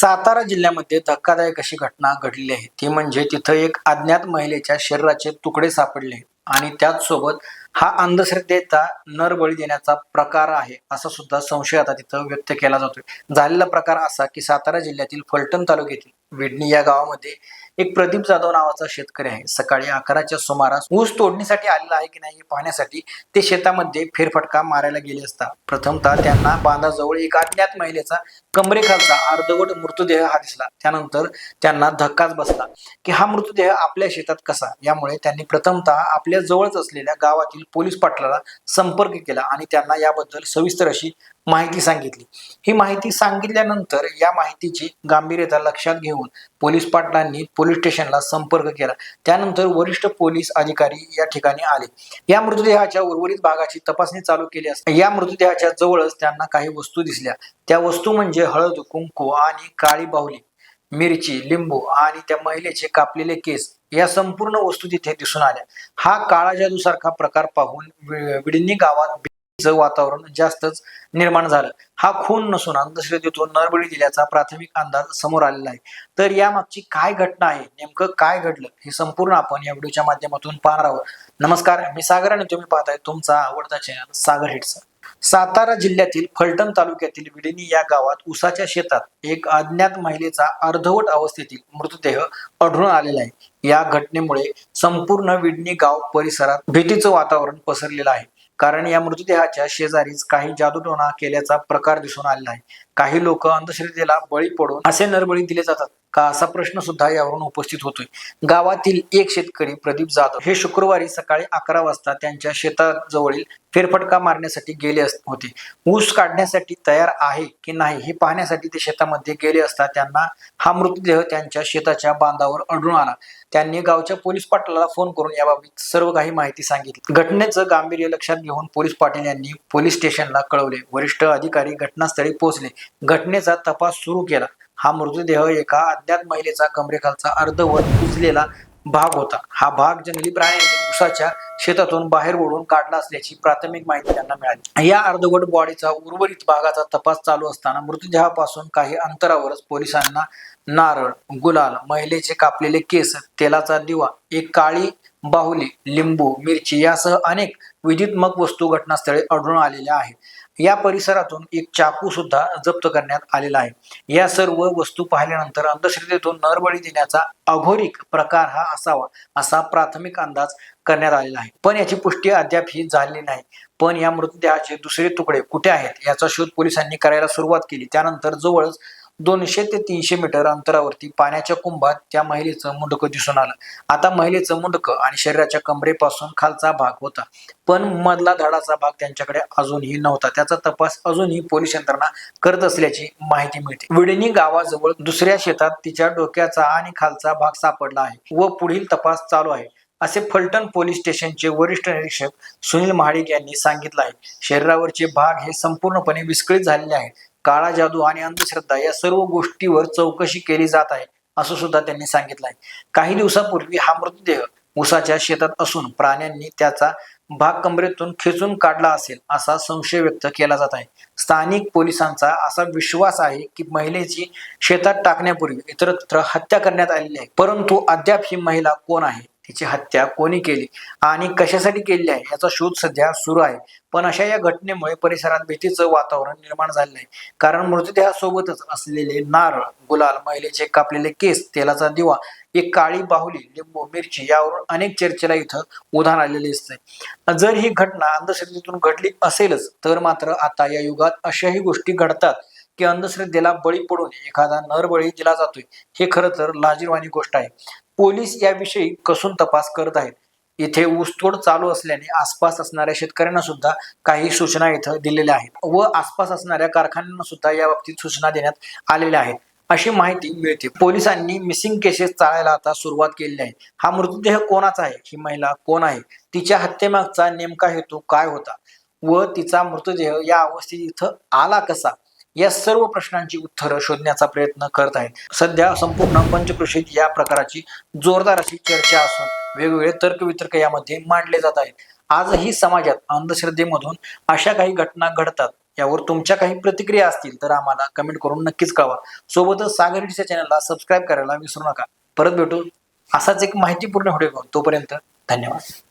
सातारा जिल्ह्यामध्ये धक्कादायक अशी घटना घडली आहे. ती म्हणजे तिथं एक अज्ञात महिलेच्या शरीराचे तुकडे सापडले आणि त्याच सोबत हा अंधश्रद्धेचा नरबळी देण्याचा प्रकार आहे असा सुद्धा संशय आता तिथं व्यक्त केला जातोय. झालेला प्रकार असा की सातारा जिल्ह्यातील फलटण तालुक्यातील विडणी या गावामध्ये एक प्रदीप जाधव नावाचा शेतकरी आहे. सकाळी अकराच्या सुमारास ऊस तोडणीसाठी आलेला आहे की नाही हे पाहण्यासाठी ते शेतामध्ये फेरफटका मारायला गेले असता प्रथमतः त्यांना बांधाजवळ एक अज्ञात महिलेचा कमरेखालचा अर्धवट मृतदेह हा दिसला. त्यानंतर त्यांना धक्काच बसला की हा मृतदेह आपल्या शेतात कसा? यामुळे त्यांनी प्रथमतः आपल्या जवळच असलेल्या गावातील पोलीस पाटलाला संपर्क केला आणि त्यांना याबद्दल सविस्तर अशी माहिती सांगितली. ही माहिती सांगितल्यानंतर या माहितीची गांभीर्यता लक्षात घेऊन पोलीस पाटलांनी पोलीस पोलीस स्टेशनला संपर्क केला. त्यानंतर वरिष्ठ पोलीस अधिकारी या ठिकाणी आले. या मृतदेहाच्या उर्वरित भागाची तपासणी चालू केली असता या मृतदेहाच्या जवळच त्यांना काही वस्तू दिसल्या. त्या वस्तू म्हणजे हळद कुंकू आणि काळी बाहुली मिरची लिंबू आणि त्या महिलेचे कापलेले केस या संपूर्ण वस्तू तिथे दिसून आल्या. हा काळा जादूसारखा प्रकार पाहून विडणी गावात वातावरण जास्तच निर्माण झालं. हा खून नसून अंधश्रद्धेतून नरबळी दिल्याचा प्राथमिक अंदाज समोर आलेला आहे. तर यामागची काय घटना आहे? नेमकं काय घडलं? हे संपूर्ण आपण या व्हिडिओच्या माध्यमातून पाहणार आहोत. नमस्कार मी सागर आणि तुम्ही पाहताय तुमचा आवडता चॅनल सागर हिट्स सातारा जिल्ह्यातील फलटण तालुक्यातील विडेनी या गावात उसाच्या शेतात एक अज्ञात महिलेचा अर्धवट अवस्थेतील मृतदेह आढळून आलेला आहे. या घटनेमुळे संपूर्ण विडणी गाव परिसरात भीतीचं वातावरण पसरलेलं आहे. कारण या मृतदेहाच्या शेजारीच काही जादूटोणा केल्याचा प्रकार दिसून आलेला आहे. काही लोक अंधश्रद्धेला बळी पडून असे नरबळी दिले जातात का असा प्रश्न सुद्धा यावरून उपस्थित होतोय. गावातील एक शेतकरी प्रदीप जाधव हे शुक्रवारी सकाळी अकरा वाजता त्यांच्या शेताजवळील फेरफटका मारण्यासाठी गेले होते. ऊस काढण्यासाठी तयार आहे की नाही हे पाहण्यासाठी ते शेतामध्ये गेले असता त्यांना हा मृतदेह त्यांच्या शेताच्या बांधावर आढळून आला. त्यांनी गावच्या पोलीस पाटलाला फोन करून याबाबत सर्व काही माहिती सांगितली. घटनेचं गांभीर्य लक्षात घेऊन पोलीस पाटील यांनी पोलीस स्टेशनला कळवले. वरिष्ठ अधिकारी घटनास्थळी पोहोचले. घटनेचा तपास सुरू केला. हा मृतदेह एका अज्ञात महिलेचा कमरेखालचा अर्धवट कुजलेला भाग होता. हा भाग जंगली प्राण्यांनी उसाच्या शेतातून बाहेर ओढून काढला असल्याची प्राथमिक माहिती त्यांना मिळाली. या अर्धवट बॉडीचा उर्वरित भागाचा तपास चालू असताना मृतदेहापासून काही अंतरावरच पोलिसांना नारळ गुलाल महिलेचे कापलेले केस तेलाचा दिवा एक काळी बाहुली लिंबू मिरची यासह अनेक विदित्मक वस्तू घटनास्थळी आढळून आलेल्या आहेत. या परिसरातून एक चाकू सुद्धा जप्त करण्यात आलेला आहे. या सर्व वस्तू पाहिल्यानंतर अंधश्रद्धेतून नरबळी देण्याचा अघोरिक प्रकार हा असावा असा प्राथमिक अंदाज करण्यात आलेला आहे. पण याची पुष्टी अद्याप ही झालेली नाही. पण या मृतदेहाचे दुसरे तुकडे कुठे आहेत? याचा शोध पोलिसांनी करायला सुरुवात केली. त्यानंतर जवळच दोनशे ते तीनशे मीटर अंतरावरती पाण्याच्या कुंभात त्या महिलेचं मुंडकं दिसून आलं. आता महिलेचं मुंडकं आणि शरीराच्या कमरेपासून खालचा भाग होता. पण मधला धडाचा भाग त्यांच्याकडे अजूनही नव्हता. त्याचा तपास अजूनही पोलीस यंत्रणा करत असल्याची माहिती मिळते. विडणी गावाजवळ दुसऱ्या शेतात तिच्या डोक्याचा आणि खालचा भाग सापडला आहे व पुढील तपास चालू आहे असे फलटण पोलीस स्टेशनचे वरिष्ठ निरीक्षक सुनील महाडिक यांनी सांगितलं आहे. शरीरावरचे भाग हे संपूर्णपणे विस्कळीत झालेले आहेत. काळा जादू आणि अंधश्रद्धा या सर्व गोष्टीवर चौकशी केली जात आहे असं सुद्धा त्यांनी सांगितलं आहे काही दिवसापूर्वी हा मृतदेह उसाच्या शेतात असून प्राण्यांनी त्याचा भाग कमरेतून खेचून काढला असेल असा संशय व्यक्त केला जात आहे. स्थानिक पोलिसांचा असा विश्वास आहे की महिलेची शेतात टाकण्यापूर्वी इतरत्र हत्या करण्यात आलेली आहे परंतु अद्याप ही महिला कोण आहे? हिची हत्या कोणी केली आणि कशासाठी केली आहे याचा शोध सध्या सुरू आहे. पण अशा या घटनेमुळे परिसरात भीतीचं वातावरण निर्माण झालेलं आहे. कारण मृतदेहासोबतच असलेले नारळ गुलाल महिलेचे कापलेले केस तेलाचा दिवा एक काळी बाहुली लिंबू मिरची यावरून अनेक चर्चेला इथं उधाण आलेले दिसतंय. जर ही घटना अंधश्रद्धेतून घडली असेलच तर मात्र आता या युगात अशाही गोष्टी घडतात की अंधश्रद्धेला बळी पडून एखादा नरबळी दिला जातोय. हे खरं तर लाजीरवाणी गोष्ट आहे. पोलीस याविषयी कसून तपास करत आहेत? इथे ऊसतोड चालू असल्याने आसपास असणाऱ्या शेतकऱ्यांना सुद्धा काही सूचना इथं दिलेल्या आहेत व आसपास असणाऱ्या कारखान्यांना सुद्धा या बाबतीत सूचना देण्यात आलेल्या आहेत. अशी माहिती मिळते. पोलिसांनी मिसिंग केसेस चाळायला आता सुरुवात केलेली आहे. हा मृतदेह कोणाचा आहे? ही महिला कोण आहे? तिच्या हत्येमागचा नेमका हेतू काय होता? व तिचा मृतदेह या अवस्थेत इथं आला कसा? या सर्व प्रश्नांची उत्तरं शोधण्याचा प्रयत्न करत आहेत सध्या संपूर्ण पंचकृषीत या प्रकाराची जोरदार अशी चर्चा असून वेगवेगळे तर्कवितर्क यामध्ये मांडले जात आहेत. आजही समाजात अंधश्रद्धेमधून अशा काही घटना घडतात यावर तुमच्या काही प्रतिक्रिया असतील तर आम्हाला कमेंट करून नक्कीच कळवा. सोबतच सागर हिट्सच्या चॅनलला सबस्क्राईब करायला विसरू नका. परत भेटू. असाच एक माहितीपूर्ण व्हिडिओ घेऊन तोपर्यंत धन्यवाद.